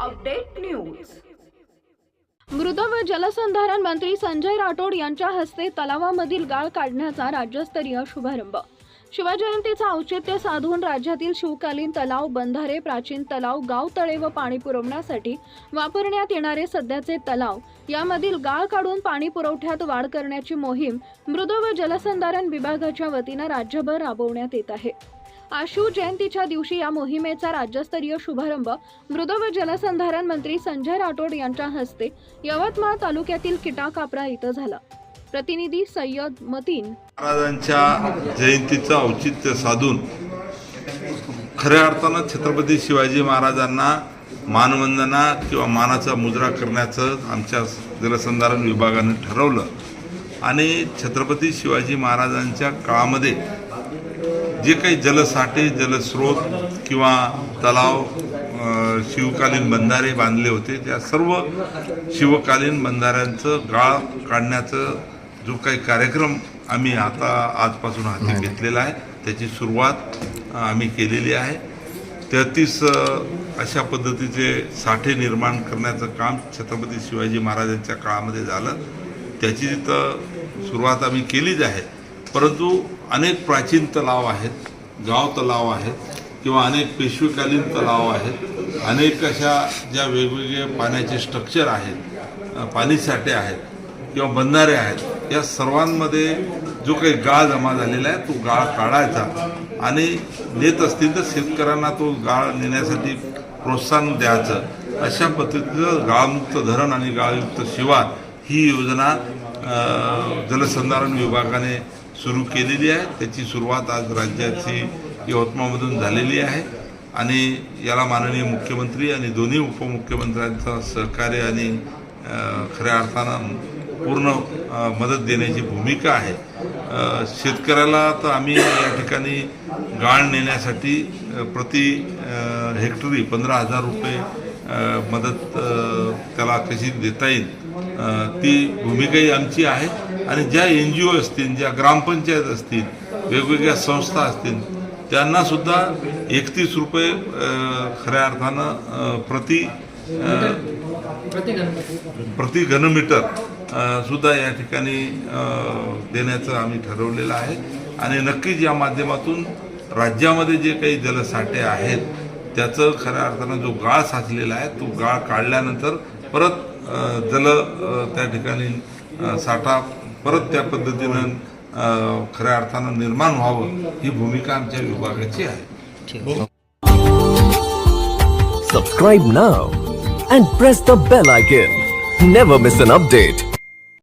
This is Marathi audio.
Update news. मृद व जलसंधारण मंत्री संजय राठोड यांच्या हस्ते तलावामधील गाळ काढण्याचा राज्यस्तरीय शुभारंभ. शिवजयंतीचं औचित्य साधून राज्यातील शिवकालीन तलाव बंधारे प्राचीन तलाव गाव तळे व पाणी पुरवण्यासाठी वापरण्यात येणारे सध्याचे तलाव यामधील गाळ काढून पाणी पुरवठ्यात वाढ करण्याची मोहीम मृद व जलसंधारण विभागाच्या वतीनं राज्यभर राबवण्यात येत आहे. आशू जयंतीच्या दिवशी या मोहिमेचा राज्यस्तरीय शुभारंभ मृद व जलसंधारण मंत्री संजय राठोड यांच्या हस्ते यवतमाळ तालुक्यातील किटाकापरा इथं झाला. प्रतिनिधी सय्यद मतीन. महाराजांच्या जयंतीचं औचित्य साधून खऱ्या अर्थानं छत्रपती शिवाजी महाराजांना मानवंदना किंवा मानाचा मुजरा करण्याचं आमच्या जलसंधारण विभागाने ठरवलं. आणि छत्रपती शिवाजी महाराजांच्या काळामध्ये जे काही जलसाठे जलस्रोत किंवा तलाव शिवकालीन बंधारे बांधले होते त्या सर्व शिवकालीन बंधाऱ्यांचं गाळ काढण्याचं जो काही कार्यक्रम आम्ही आता आजपासून हाती घेतलेला आहे त्याची सुरुवात आम्ही केलेली आहे. तेहतीस अशा पद्धतीचे साठे निर्माण करण्याचं काम छत्रपती शिवाजी महाराजांच्या काळामध्ये झालं. त्याची तिथं सुरुवात आम्ही केलीच आहे परंतु अनेक प्राचीन तलाव आहेत गाव तलाव आहेत किंवा अनेक पेशवेकालीन तलाव आहेत. अनेक अशा ज्या वेगवेगळे पाण्याचे स्ट्रक्चर आहेत पाणी पाणीसाठे आहेत किंवा बंधारे आहेत या सर्वांमध्ये जो काही गाळ जमा झालेला आहे तो गाळ काढायचा आणि नेत असतील तर शेतकऱ्यांना तो गाळ नेण्यासाठी प्रोत्साहन द्यायचं. अशा पद्धतीचं गाळमुक्त धरण आणि गाळयुक्त शिवार ही योजना जलसंधारण विभागाने सुरू केलेली आहे. त्याची सुरुवात आज राज्याची यवतमाळमधून झालेली आहे. आणि याला माननीय मुख्यमंत्री आणि दोन्ही उपमुख्यमंत्र्यांचं सहकार्य आणि खऱ्या अर्थानं पूर्ण मदत देण्याची भूमिका आहे. शेतकऱ्याला तर आम्ही या ठिकाणी गाळ नेण्यासाठी प्रति हेक्टरी पंधरा हजार रुपये मदत त्याला कशी देता येईल ती भूमिकाही आमची आहे. आणि ज्या एन जी ओ असतील ज्या ग्रामपंचायत असतील वेगवेगळ्या संस्था असतील त्यांना सुद्धा एकतीस रुपये खऱ्या अर्थानं प्रति प्रति घनमीटर सुद्धा या ठिकाणी देण्याचं आम्ही ठरवलेलं आहे. आणि नक्कीच या माध्यमातून राज्यामध्ये जे काही जलसाठे आहेत त्याचं खऱ्या अर्थानं जो गाळ साचलेला आहे तो गाळ काढल्यानंतर परत जल त्या ठिकाणी साठा परत त्या पद्धतीनं खऱ्या अर्थानं निर्माण व्हावं ही भूमिका आमच्या विभागाची आहे. सबस्क्राईब ना and press the bell icon never miss an update